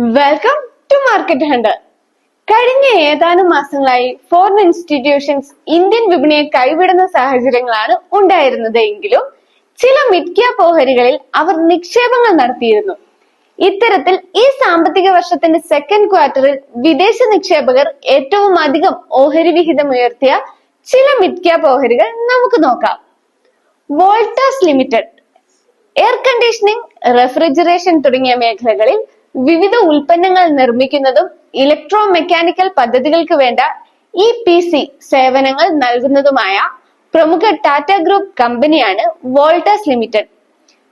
Welcome to market Hunter കഴിഞ്ഞ ഏതാനും മാസങ്ങളായി ഫോറിൻ ഇൻസ്റ്റിറ്റ്യൂഷൻസ് ഇന്ത്യൻ വിപണിയെ കൈവിടുന്ന സാഹചര്യങ്ങളാണ് ഉണ്ടായിരുന്നത് എങ്കിലും ചില ക്യാപ് ഓഹരികളിൽ അവർ നിക്ഷേപങ്ങൾ നടത്തിയിരുന്നു. ഇത്തരത്തിൽ ഈ സാമ്പത്തിക വർഷത്തിന്റെ സെക്കൻഡ് ക്വാർട്ടറിൽ വിദേശ നിക്ഷേപകർ ഏറ്റവും അധികം ഓഹരി വിഹിതം ഉയർത്തിയ ചില ക്യാപ് ഓഹരികൾ നമുക്ക് നോക്കാം. Voltas limited air conditioning refrigeration തുടങ്ങിയ മേഖലകളിൽ വിവിധ ഉൽപ്പന്നങ്ങൾ നിർമ്മിക്കുന്നതും ഇലക്ട്രോ മെക്കാനിക്കൽ പദ്ധതികൾക്ക് വേണ്ട ഇ പി സി സേവനങ്ങൾ നൽകുന്നതുമായ പ്രമുഖ ടാറ്റ ഗ്രൂപ്പ് കമ്പനിയാണ് വോൾട്ടേഴ്സ് ലിമിറ്റഡ്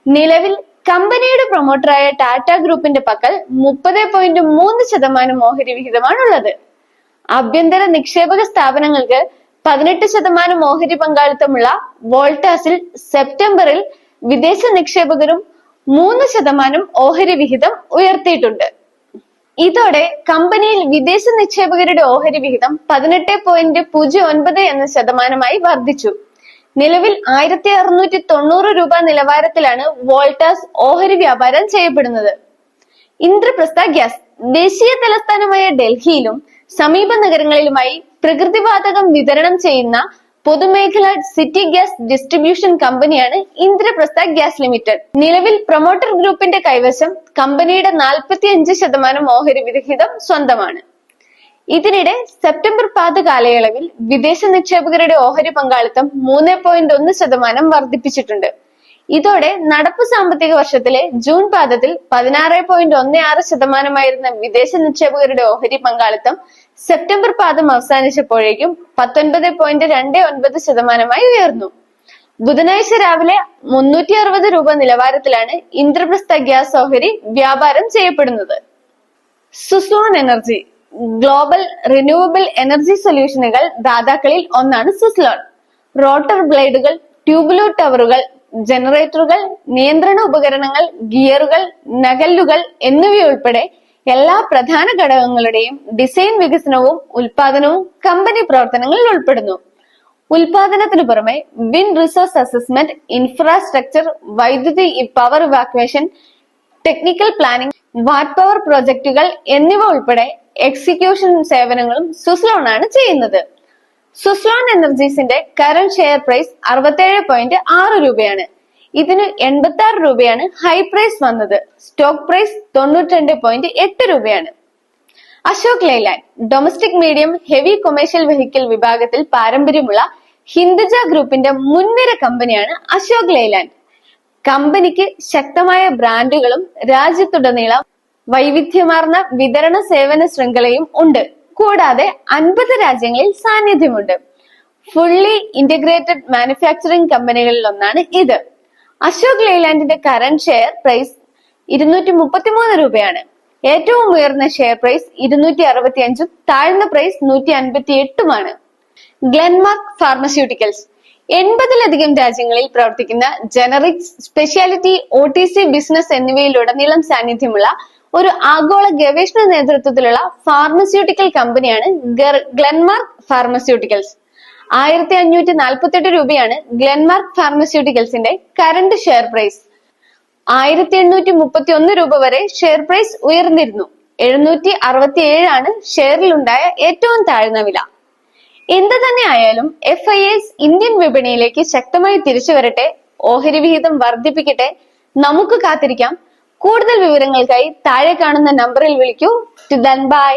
നിലവിൽ കമ്പനിയുടെ പ്രൊമോട്ടറായ ടാറ്റ ഗ്രൂപ്പിന്റെ പക്കൽ മുപ്പത് പോയിന്റ് മൂന്ന് ശതമാനം ഓഹരി വിഹിതമാണുള്ളത്. ആഭ്യന്തര നിക്ഷേപക സ്ഥാപനങ്ങൾക്ക് പതിനെട്ട് ശതമാനം ഓഹരി പങ്കാളിത്തമുള്ള വോൾട്ടേഴ്സിൽ സെപ്റ്റംബറിൽ വിദേശ നിക്ഷേപകരും മൂന്ന് ശതമാനം ഓഹരി വിഹിതം ഉയർത്തിയിട്ടുണ്ട്. ഇതോടെ കമ്പനിയിൽ വിദേശ നിക്ഷേപകരുടെ ഓഹരി വിഹിതം പതിനെട്ട് പോയിന്റ് പൂജ്യം ഒൻപത് എന്ന ശതമാനമായി വർദ്ധിച്ചു. നിലവിൽ ആയിരത്തി അറുന്നൂറ്റി തൊണ്ണൂറ് രൂപ നിലവാരത്തിലാണ് വോൾട്ടാസ് ഓഹരി വ്യാപാരം ചെയ്യപ്പെടുന്നത്. ഇന്ദ്രപ്രസ്ഥ ഗ്യാസ് ദേശീയ തലസ്ഥാനമായ ഡൽഹിയിലും സമീപ നഗരങ്ങളിലുമായി പ്രകൃതിവാതകം വിതരണം ചെയ്യുന്ന പൊതുമേഖല സിറ്റി ഗ്യാസ് ഡിസ്ട്രിബ്യൂഷൻ കമ്പനിയാണ് ഇന്ദ്രപ്രസ്ഥ ഗ്യാസ് ലിമിറ്റഡ്. നിലവിൽ പ്രൊമോട്ടർ ഗ്രൂപ്പിന്റെ കൈവശം കമ്പനിയുടെ നാൽപ്പത്തിയഞ്ച് ശതമാനം ഓഹരി വിഹിതം സ്വന്തമാണ്. ഇതിനിടെ സെപ്റ്റംബർ പാത കാലയളവിൽ വിദേശ നിക്ഷേപകരുടെ ഓഹരി പങ്കാളിത്തം മൂന്ന് പോയിന്റ് ഒന്ന് ശതമാനം വർദ്ധിപ്പിച്ചിട്ടുണ്ട്. ഇതോടെ നടപ്പ് സാമ്പത്തിക വർഷത്തിലെ ജൂൺ പാദത്തിൽ പതിനാറ് പോയിന്റ് ഒന്ന് ആറ് ശതമാനമായിരുന്ന വിദേശ നിക്ഷേപകരുടെ ഓഹരി പങ്കാളിത്തം സെപ്റ്റംബർ പാദം അവസാനിച്ചപ്പോഴേക്കും പത്തൊൻപത് പോയിന്റ് രണ്ട് ഒൻപത് ശതമാനമായി ഉയർന്നു. ബുധനാഴ്ച രാവിലെ മുന്നൂറ്റി അറുപത് രൂപ നിലവാരത്തിലാണ് ഇന്ദ്രപ്രസ്ഥ ഗ്യാസ് ഓഹരി വ്യാപാരം ചെയ്യപ്പെടുന്നത്. Suzlon energy global renewable energy സൊല്യൂഷനുകൾ ദാതാക്കളിൽ ഒന്നാണ് സുസ്ലോൺ. റോട്ടർ ബ്ലേഡുകൾ ട്യൂബുലോ ടവറുകൾ ജനറേറ്ററുകൾ നിയന്ത്രണ ഉപകരണങ്ങൾ ഗിയറുകൾ നകല്ലുകൾ എന്നിവയുൾപ്പെടെ എല്ലാ പ്രധാന ഘടകങ്ങളുടെയും ഡിസൈൻ വികസനവും ഉൽപാദനവും കമ്പനി പ്രവർത്തനങ്ങളിൽ ഉൾപ്പെടുന്നു. ഉൽപാദനത്തിനു പുറമെ വിൻ റിസോഴ്സ് അസസ്മെന്റ് ഇൻഫ്രാസ്ട്രക്ചർ വൈദ്യുതി power evacuation technical planning watt power പ്രോജക്റ്റുകൾ എന്നിവ ഉൾപ്പെടെ എക്സിക്യൂഷൻ സേവനങ്ങളും സുസ്ലോൺ ആണ് ചെയ്യുന്നത്. സുസ്ലോൺ എനർജീസിന്റെ കറന്റ് ഷെയർ പ്രൈസ് അറുപത്തേഴ് പോയിന്റ് ആറ് രൂപയാണ്. ഇതിന് എൺപത്തി ആറ് രൂപയാണ് ഹൈ പ്രൈസ് വന്നത്. സ്റ്റോക്ക് പ്രൈസ് തൊണ്ണൂറ്റി പോയിന്റ് എട്ട് രൂപയാണ്. Ashok Leyland domestic medium heavy commercial vehicle വിഭാഗത്തിൽ പാരമ്പര്യമുള്ള ഹിന്ദുജ ഗ്രൂപ്പിന്റെ മുൻനിര കമ്പനിയാണ് അശോക് ലൈലാൻഡ് കമ്പനിക്ക് ശക്തമായ ബ്രാൻഡുകളും രാജ്യത്തുടനീളം വൈവിധ്യമാർന്ന വിതരണ സേവന ശൃംഖലയും ഉണ്ട്. കൂടാതെ അൻപത് രാജ്യങ്ങളിൽ സാന്നിധ്യമുണ്ട്. ഫുള്ളി ഇന്റഗ്രേറ്റഡ് മാനുഫാക്ചറിംഗ് കമ്പനികളിൽ ഒന്നാണ് ഇത്. അശോക് ലൈലാൻഡിന്റെ കറന്റ് ഷെയർ പ്രൈസ് ഇരുന്നൂറ്റി മുപ്പത്തിമൂന്ന് രൂപയാണ്. ഏറ്റവും ഉയർന്ന ഷെയർ പ്രൈസ് ഇരുന്നൂറ്റി അറുപത്തി അഞ്ചും താഴ്ന്ന പ്രൈസ് നൂറ്റി അൻപത്തി എട്ടുമാണ് ഗ്ലെൻമാർക്ക് ഫാർമസ്യൂട്ടിക്കൽസ് എൺപതിലധികം രാജ്യങ്ങളിൽ പ്രവർത്തിക്കുന്ന generics specialty O T C business എന്നിവയിലുടനീളം സാന്നിധ്യമുള്ള ഒരു ആഗോള ഗവേഷണ നേതൃത്വത്തിലുള്ള ഫാർമസ്യൂട്ടിക്കൽ കമ്പനിയാണ് ഗ്ലെൻമാർക്ക് ഫാർമസ്യൂട്ടിക്കൽസ് ആയിരത്തി അഞ്ഞൂറ്റി നാൽപ്പത്തെട്ട് രൂപയാണ് ഗ്ലെൻമാർക്ക് ഫാർമസ്യൂട്ടിക്കൽസിന്റെ കറന്റ് ഷെയർ പ്രൈസ് ആയിരത്തി എണ്ണൂറ്റി മുപ്പത്തി ഒന്ന് രൂപ വരെ ഷെയർ പ്രൈസ് ഉയർന്നിരുന്നു. എഴുന്നൂറ്റി അറുപത്തി ഏഴാണ് ഷെയറിലുണ്ടായ ഏറ്റവും താഴ്ന്ന വില. എന്ത് തന്നെ ആയാലും എഫ് ഐ എസ് ഇന്ത്യൻ വിപണിയിലേക്ക് ശക്തമായി തിരിച്ചു വരട്ടെ ഓഹരി വിഹിതം വർദ്ധിപ്പിക്കട്ടെ നമുക്ക് കാത്തിരിക്കാം കൂടുതൽ വിവരങ്ങൾക്കായി താഴെ കാണുന്ന നമ്പറിൽ വിളിക്കൂ. To then bye